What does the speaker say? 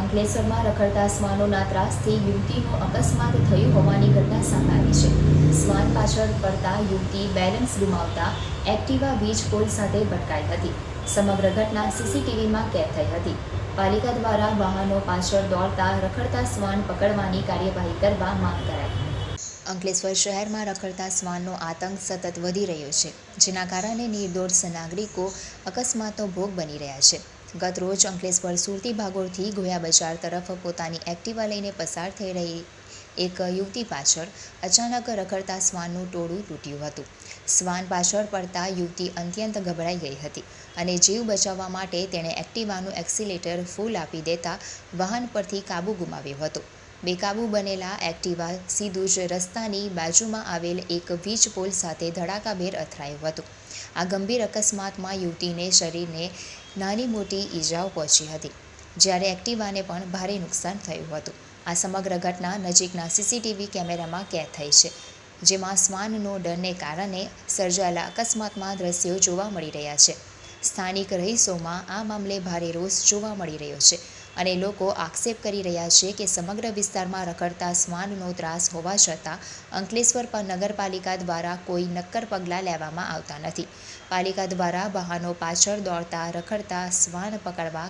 અંકલેશ્વરમાં રખડતા શ્વાનોના ત્રાસથી યુવતીનો અકસ્માત થયો હોવાની ઘટના સામે છે. શ્વાન પાછળ પડતા યુવતી બેલેન્સ ગુમાવતા એક્ટિવા વીજ પોલ સાથે ભટકાઈ હતી. સમગ્ર ઘટના સીસીટીવીમાં કેદ થઈ હતી. પાલિકા દ્વારા વાહનો પાછળ દોડતા રખડતા શ્વાન પકડવાની કાર્યવાહી કરવા માંગ કરાઈ. અંકલેશ્વર શહેરમાં રખડતા શ્વાનનો આતંક સતત વધી રહ્યો છે, જેના કારણે નિર્દોષ નાગરિકો અકસ્માતનો ભોગ બની રહ્યા છે. ગત રોજ અંકલેશ્વર સુરતી ભાગોળથી ગોયા બજાર તરફ પોતાની એક્ટિવા લઈને પસાર થઈ રહી એક યુવતી પાછળ અચાનક રખડતા શ્વાનનું ટોળું તૂટ્યું હતું. શ્વાન પાછળ પડતા યુવતી અત્યંત ગભરાઈ ગઈ હતી અને જીવ બચાવવા માટે તેણે એક્ટિવાનું એક્સિલેટર ફૂલ આપી દેતા વાહન પરથી કાબુ ગુમાવ્યો હતો. બેકાબૂ બનેલા એક્ટિવા સીધું જ રસ્તાની બાજુમાં આવેલ એક વીજ પોલ સાથે ધડાકાભેર અથડાયું હતું. આ ગંભીર અકસ્માતમાં યુવતીને શરીરને નાની મોટી ઈજાઓ પહોંચી હતી, જ્યારે એક્ટિવાને પણ ભારે નુકસાન થયું હતું. આ સમગ્ર ઘટના નજીકના સીસીટીવી કેમેરામાં કેદ થઈ છે, જેમાં શ્વાનનો ડરને કારણે સર્જાયેલા અકસ્માતમાં દ્રશ્યો જોવા મળી રહ્યા છે. સ્થાનિક રહીશોમાં આ મામલે ભારે રોષ જોવા મળી રહ્યો છે. અને લોકો આક્ષેપ કરી રહ્યા છે કે સમગ્ર વિસ્તારમાં રખડતા શ્વાનનો ત્રાસ હોવા છતાં અંકલેશ્વર નગરપાલિકા દ્વારા કોઈ નક્કર પગલાં લેવામાં આવતા નથી. પાલિકા દ્વારા વાહનો પાછળ દોડતા, રખડતા શ્વાન પકડવા